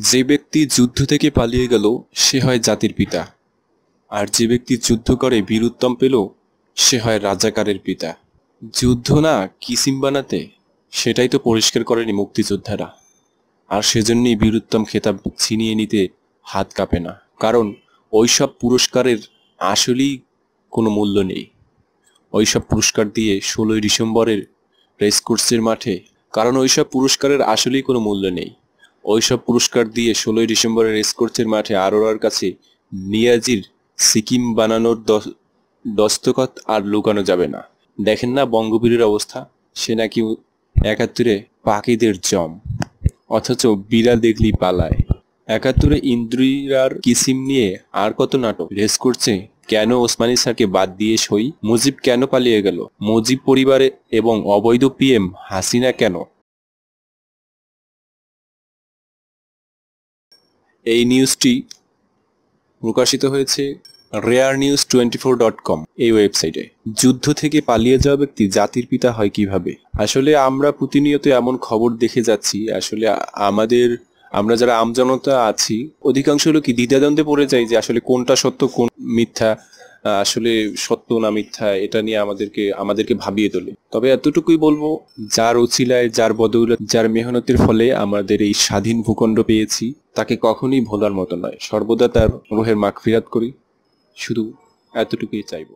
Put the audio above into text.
যে ব্যক্তি যুদ্ধ থেকে পালিয়ে গেল, সে হয় জাতির পিতা। আর যে ব্যক্তি যুদ্ধ করে বীরুত্তম পেল, সে হয় রাজাকারের পিতা। যুদ্ধ না কিসিম বানাতে, সেটাই তো পরিষ্কার করেনি মুক্তিযোদ্ধারা। আর সেজন্যই বীরুত্তম খেতাব ছিনিয়ে নিতে হাত কাঁপে না। কারণ ওইসব পুরস্কারের আসলেই কোনো মূল্য নেই। ওইসব পুরস্কার দিয়ে ষোলোই ডিসেম্বরের রেসকোর্সের মাঠে, কারণ ওইসব পুরস্কারের আসলেই কোনো মূল্য নেই। ওইসব পুরস্কার দিয়ে ষোলোই ডিসেম্বরের রেসকোর্সের মাঠে আরোরার কাছে নিয়াজির সিকিম বানানোর দস- দস্তখত আর লুকানো যাবে না। দেখেন না বঙ্গবীরের অবস্থা? সে নাকি একাত্তরে পাখিদের জম। অথচ বিড়াল দেখলি পালায়। একাত্তরে ইন্দ্রিরার কিসিম নিয়ে আর কত নাটক? রেস করছে, কেন ওসমানী স্যারকে বাদ দিয়ে সই? মুজিব কেন পালিয়ে গেল? মুজিব পরিবারে এবং অবৈধ পিএম হাসিনা কেন? এই নিউজটি প্রকাশিত হয়েছে rare news twenty four dot com এই ওয়েবসাইটে যুদ্ধ থেকে পালিয়ে যাওয়া ব্যক্তি জাতির পিতা হয় কীভাবে? আসলে আমরা প্রতিনিয়ত এমন খবর দেখে যাচ্ছি, আসলে আমাদের, আমরা যারা আমজনতা আছি, অধিকাংশ লোকই দ্বিধাদ্বন্দ্বে পড়ে যাই যে আসলে কোনটা সত্য, কোন মিথ্যা। আসলে সত্য না মিথ্যা, এটা নিয়ে আমাদেরকে আমাদেরকে ভাবিয়ে তোলে। তবে এতটুকুই বলব, যার উচিলায়, যার বদৌলত, যার মেহনতের ফলে আমাদের এই স্বাধীন ভূখণ্ড পেয়েছি, তাকে কখনোই ভোলার মতো নয়। সর্বদা তার রোহের মাখ ফিরাত করি। শুধু এতটুকুই চাইব।